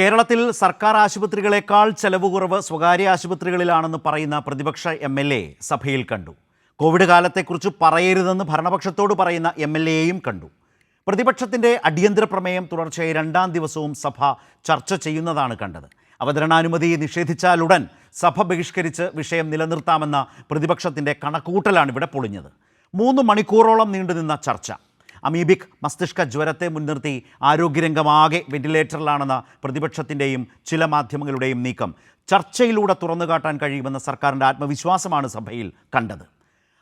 കേരളത്തിൽ സർക്കാർ ആശുപത്രികളെക്കാൾ ചെലവ് കുറവ് സ്വകാര്യ ആശുപത്രികളിലാണെന്ന് പറയുന്ന പ്രതിപക്ഷ എം എൽ എ സഭയിൽ കണ്ടു. കോവിഡ് കാലത്തെക്കുറിച്ച് പറയരുതെന്ന് ഭരണപക്ഷത്തോട് പറയുന്ന എം എൽ എയും കണ്ടു. പ്രതിപക്ഷത്തിന്റെ അടിയന്തര പ്രമേയം തുടർച്ചയായി രണ്ടാം ദിവസവും സഭ ചർച്ച ചെയ്യുന്നതാണ് കണ്ടത്. അവതരണാനുമതി നിഷേധിച്ചാലുടൻ സഭ ബഹിഷ്കരിച്ച് വിഷയം നിലനിർത്താമെന്ന പ്രതിപക്ഷത്തിന്റെ കണക്കൂട്ടലാണ് ഇവിടെ പൊളിഞ്ഞത്. മൂന്ന് മണിക്കൂറോളം നീണ്ടുനിന്ന ചർച്ച. അമീബിക് മസ്തിഷ്ക ജ്വരത്തെ മുൻനിർത്തി ആരോഗ്യരംഗമാകെ വെന്റിലേറ്ററിലാണെന്ന പ്രതിപക്ഷത്തിന്റെയും ചില മാധ്യമങ്ങളുടെയും നീക്കം ചർച്ചയിലൂടെ തുറന്നു കാട്ടാൻ കഴിയുമെന്ന സർക്കാരിന്റെ ആത്മവിശ്വാസമാണ് സഭയിൽ കണ്ടത്.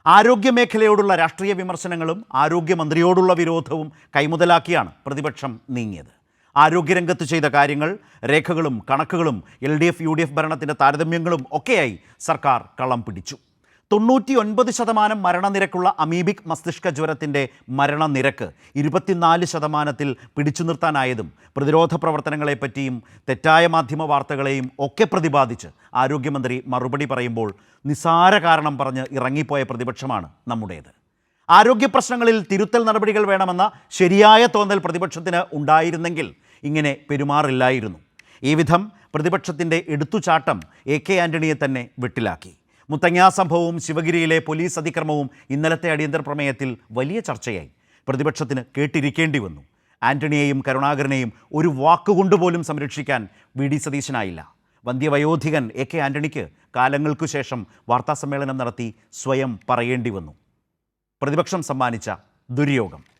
ആരോഗ്യമേഖലയോടുള്ള രാഷ്ട്രീയ വിമർശനങ്ങളും ആരോഗ്യമന്ത്രിയോടുള്ള വിരോധവും കൈമുതലാക്കിയാണ് പ്രതിപക്ഷം നീങ്ങിയത്. ആരോഗ്യരംഗത്ത് ചെയ്ത കാര്യങ്ങൾ രേഖകളും കണക്കുകളും L D F U D F ഭരണത്തിന്റെ താരതമ്യങ്ങളും ഒക്കെയായി സർക്കാർ കള്ളം പിടിച്ചു. തൊണ്ണൂറ്റി ഒൻപത് ശതമാനം മരണനിരക്കുള്ള അമീബിക് മസ്തിഷ്ക ജ്വരത്തിന്റെ മരണനിരക്ക് ഇരുപത്തിനാല് ശതമാനത്തിൽ പിടിച്ചു നിർത്താനായതും പ്രതിരോധ പ്രവർത്തനങ്ങളെപ്പറ്റിയും തെറ്റായ മാധ്യമ വാർത്തകളെയും ഒക്കെ പ്രതിപാദിച്ച് ആരോഗ്യമന്ത്രി മറുപടി പറയുമ്പോൾ നിസാര കാരണം പറഞ്ഞ് ഇറങ്ങിപ്പോയ പ്രതിപക്ഷമാണ് നമ്മുടേത്. ആരോഗ്യ പ്രശ്നങ്ങളിൽ തിരുത്തൽ നടപടികൾ വേണമെന്ന ശരിയായ തോന്നൽ പ്രതിപക്ഷത്തിന് ഉണ്ടായിരുന്നെങ്കിൽ ഇങ്ങനെ പെരുമാറില്ലായിരുന്നു. ഈ വിധം പ്രതിപക്ഷത്തിന്റെ എടുത്തുചാട്ടം എ കെ ആന്റണിയെ തന്നെ വെട്ടിലാക്കി. മുത്തങ്ങ സംഭവവും ശിവഗിരിയിലെ പോലീസ് അതിക്രമവും ഇന്നലത്തെ അടിയന്തര പ്രമേയത്തിൽ വലിയ ചർച്ചയായി. പ്രതിപക്ഷത്തിന് കേട്ടിരിക്കേണ്ടി വന്നു. ആന്റണിയെയും കരുണാകരനെയും ഒരു വാക്കുകൊണ്ടുപോലും സംരക്ഷിക്കാൻ വി ഡി സതീശനായില്ല. വന്ധ്യവയോധികൻ എ കെ ആന്റണിക്ക് കാലങ്ങൾക്കു ശേഷം വാർത്താസമ്മേളനം നടത്തി സ്വയം പറയേണ്ടി വന്നു. പ്രതിപക്ഷം സമ്മാനിച്ച ദുര്യോഗം.